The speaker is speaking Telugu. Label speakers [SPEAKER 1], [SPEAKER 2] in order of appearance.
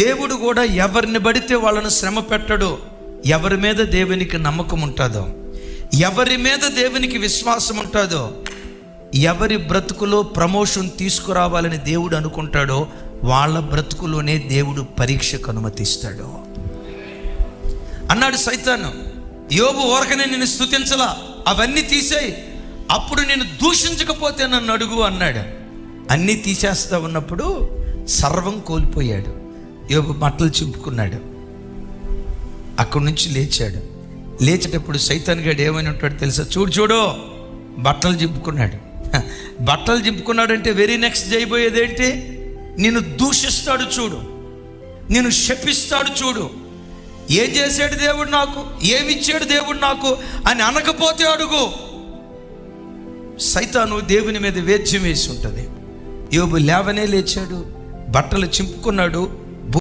[SPEAKER 1] దేవుడు కూడా ఎవరిని పడితే వాళ్ళను శ్రమ పెట్టడు. ఎవరి మీద దేవునికి నమ్మకం ఉంటుందో ఎవరి మీద దేవునికి విశ్వాసం ఉంటుందో ఎవరి బ్రతుకులో ప్రమోషన్ తీసుకురావాలని దేవుడు అనుకుంటాడో వాళ్ళ బ్రతుకులోనే దేవుడు పరీక్షకు అనుమతిస్తాడు. అన్నాడు సైతాను యోబు ఓరకనే నేను స్థుతించలా అవన్నీ తీసేయి. అప్పుడు నేను దూషించకపోతే నన్ను అడుగు అన్నాడు. అన్నీ తీసేస్తా ఉన్నప్పుడు సర్వం కోల్పోయాడు. యోబు బట్టలు చింపుకున్నాడు. అక్కడి నుంచి లేచాడు. లేచేటప్పుడు సైతాన్ గడు ఏమైనా ఉంటాడు తెలుసా? చూడు చూడు. బట్టలు చింపుకున్నాడు. బట్టలు చింపుకున్నాడంటే వెరీ నెక్స్ట్ చేయబోయేది ఏంటి నిన్ను దూషిస్తాడు చూడు. నేను శపిస్తాడు చూడు. ఏం చేశాడు దేవుడు నాకు? ఏమిచ్చాడు దేవుడు నాకు? అని అనకపోతే అడుగు. సైతాను దేవుని మీద వేద్యం వేసి ఉంటుంది. యోబు లేవనే లేచాడు. బట్టలు చింపుకున్నాడు.